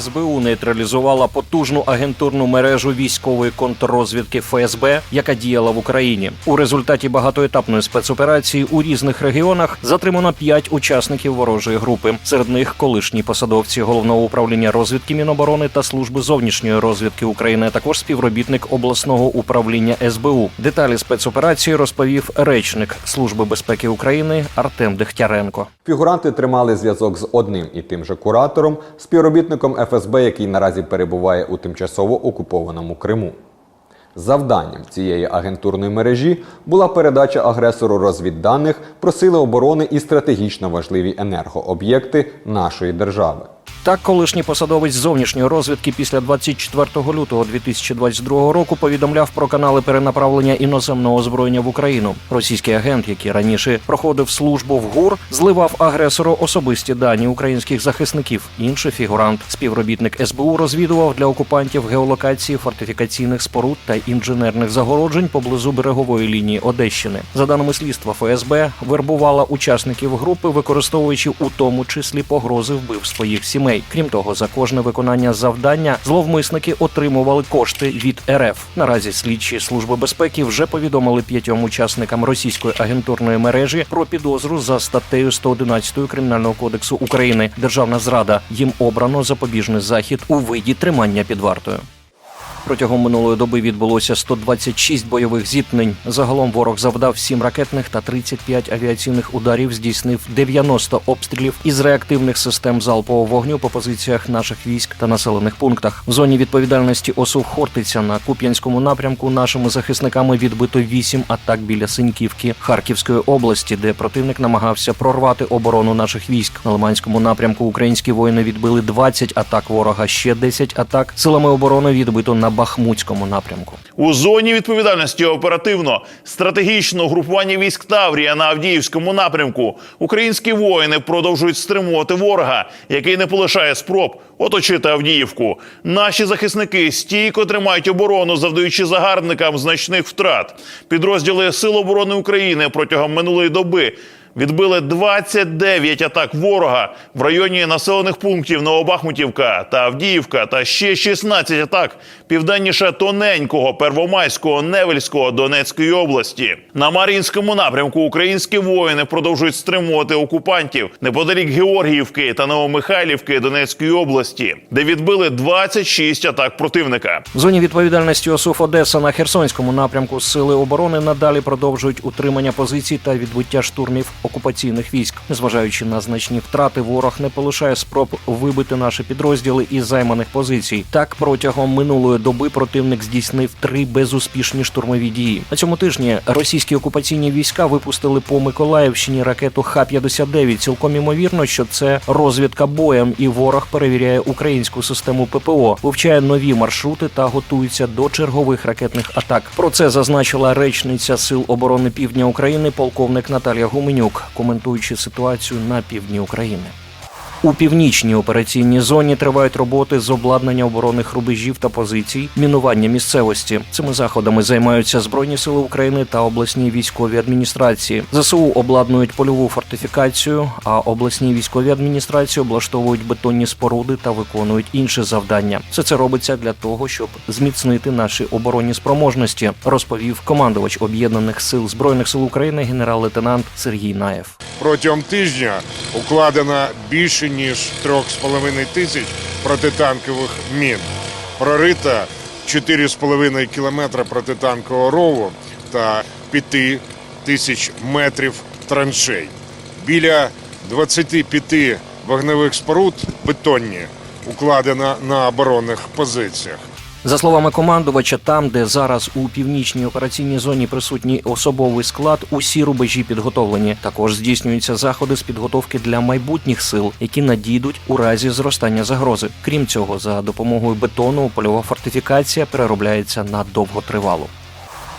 СБУ нейтралізувала потужну агентурну мережу військової контррозвідки ФСБ, яка діяла в Україні. У результаті багатоетапної спецоперації у різних регіонах затримано п'ять учасників ворожої групи. Серед них колишні посадовці головного управління розвідки Міноборони та служби зовнішньої розвідки України, а також співробітник обласного управління СБУ. Деталі спецоперації розповів речник Служби безпеки України Артем Дегтяренко. Фігуранти тримали зв'язок з одним і тим же куратором, співробітником ФСБ, який наразі перебуває у тимчасово окупованому Криму. Завданням цієї агентурної мережі була передача агресору розвідданих про сили оборони і стратегічно важливі енергооб'єкти нашої держави. Так, колишній посадовець зовнішньої розвідки після 24 лютого 2022 року повідомляв про канали перенаправлення іноземного озброєння в Україну. Російський агент, який раніше проходив службу в ГУР, зливав агресору особисті дані українських захисників. Інший фігурант, співробітник СБУ, розвідував для окупантів геолокації фортифікаційних споруд та інженерних загороджень поблизу берегової лінії Одещини. За даними слідства, ФСБ вербувала учасників групи, використовуючи у тому числі погрози вбив своїх сімей. Крім того, за кожне виконання завдання зловмисники отримували кошти від РФ. Наразі слідчі служби безпеки вже повідомили п'ятьом учасникам російської агентурної мережі про підозру за статтею 111 кримінального кодексу України. Державна зрада їм обрано запобіжний захід у виді тримання під вартою. Протягом минулої доби відбулося 126 бойових зіткнень. Загалом ворог завдав 7 ракетних та 35 авіаційних ударів, здійснив 90 обстрілів із реактивних систем залпового вогню по позиціях наших військ та населених пунктах. В зоні відповідальності ОСУ Хортиця на Куп'янському напрямку нашими захисниками відбито 8 атак біля Синьківки Харківської області, де противник намагався прорвати оборону наших військ. На Лиманському напрямку українські воїни відбили 20 атак ворога, ще 10 атак силами оборони відбито на Бахмутському напрямку. У зоні відповідальності оперативно стратегічного групування військ Таврія на Авдіївському напрямку українські воїни продовжують стримувати ворога, який не полишає спроб оточити Авдіївку. Наші захисники стійко тримають оборону, завдаючи загарбникам значних втрат. Підрозділи Сил оборони України протягом минулої доби. Відбили 29 атак ворога в районі населених пунктів Новобахмутівка та Авдіївка, та ще 16 атак південніше тоненького Первомайського Невельського Донецької області. На Мар'їнському напрямку українські воїни продовжують стримувати окупантів неподалік Георгіївки та Новомихайлівки Донецької області, де відбили 26 атак противника. В зоні відповідальності ОСУФ Одеса на Херсонському напрямку сили оборони надалі продовжують утримання позицій та відбиття штурмів окупаційних військ. Незважаючи на значні втрати, ворог не полишає спроб вибити наші підрозділи із займаних позицій. Так, протягом минулої доби противник здійснив три безуспішні штурмові дії. На цьому тижні російські окупаційні війська випустили по Миколаївщині ракету Х-59. Цілком імовірно, що це розвідка боєм, і ворог перевіряє українську систему ППО, вивчає нові маршрути та готується до чергових ракетних атак. Про це зазначила речниця Сил оборони Півдня України, полковник Наталія Гуменюк, коментуючи ситуацію на півдні України. У північній операційній зоні тривають роботи з обладнання оборонних рубежів та позицій, мінування місцевості. Цими заходами займаються Збройні сили України та обласні військові адміністрації. ЗСУ обладнують польову фортифікацію, а обласні військові адміністрації облаштовують бетонні споруди та виконують інші завдання. Все це робиться для того, щоб зміцнити наші оборонні спроможності, розповів командувач об'єднаних сил збройних сил України генерал-лейтенант Сергій Наєв. Протягом тижня укладено більше ніж 3,5 тисяч протитанкових мін. Прорито 4,5 кілометра протитанкового рову та 5 тисяч метрів траншей. Біля 25 вогневих споруд бетонні укладено на оборонних позиціях. За словами командувача, там, де зараз у північній операційній зоні присутній особовий склад, усі рубежі підготовлені. Також здійснюються заходи з підготовки для майбутніх сил, які надійдуть у разі зростання загрози. Крім цього, за допомогою бетону польова фортифікація переробляється на довготривалу.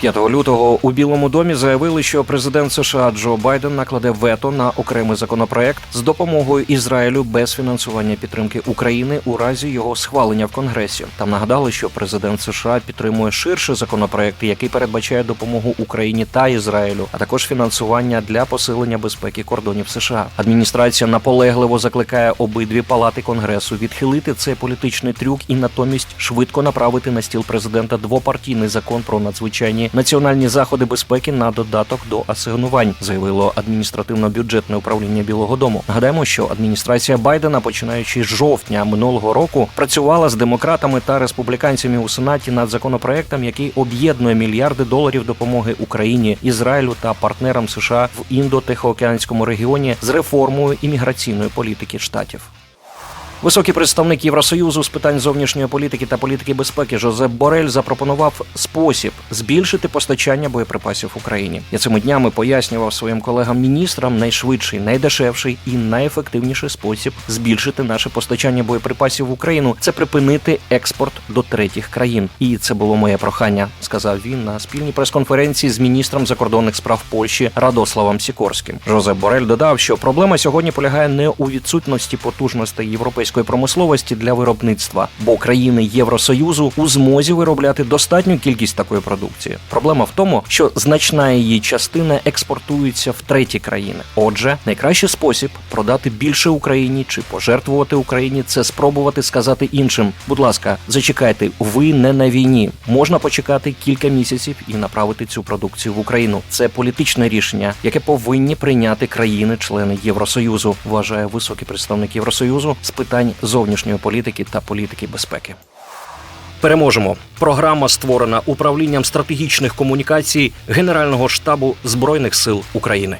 5 лютого у Білому домі заявили, що президент США Джо Байден накладе вето на окремий законопроект з допомогою Ізраїлю без фінансування підтримки України у разі його схвалення в Конгресі. Там нагадали, що президент США підтримує ширший законопроект, який передбачає допомогу Україні та Ізраїлю, а також фінансування для посилення безпеки кордонів США. Адміністрація наполегливо закликає обидві палати конгресу відхилити цей політичний трюк і натомість швидко направити на стіл президента двопартійний закон про надзвичайні національні заходи безпеки на додаток до асигнувань, заявило адміністративно-бюджетне управління Білого Дому. Нагадаємо, що адміністрація Байдена, починаючи з жовтня минулого року, працювала з демократами та республіканцями у сенаті над законопроектом, який об'єднує мільярди доларів допомоги Україні, Ізраїлю та партнерам США в індо-тихоокеанському регіоні з реформою імміграційної політики штатів. Високий представник Євросоюзу з питань зовнішньої політики та політики безпеки Жозеп Борель запропонував спосіб збільшити постачання боєприпасів Україні. Я цими днями пояснював своїм колегам-міністрам найшвидший, найдешевший і найефективніший спосіб збільшити наше постачання боєприпасів в Україну це припинити експорт до третіх країн. І це було моє прохання, сказав він на спільній прес-конференції з міністром закордонних справ Польщі Радославом Сікорським. Жозеп Борель додав, що проблема сьогодні полягає не у відсутності потужностей європейської промисловості для виробництва, бо країни Євросоюзу у змозі виробляти достатню кількість такої продукції. Проблема в тому, що значна її частина експортується в треті країни. Отже, найкращий спосіб продати більше Україні чи пожертвувати Україні це спробувати сказати іншим. Будь ласка, зачекайте, ви не на війні. Можна почекати кілька місяців і направити цю продукцію в Україну. Це політичне рішення, яке повинні прийняти країни-члени Євросоюзу. Вважає високий представник Євросоюзу з питань зовнішньої політики та політики безпеки. Переможемо. Програма створена управлінням стратегічних комунікацій Генерального штабу збройних сил України.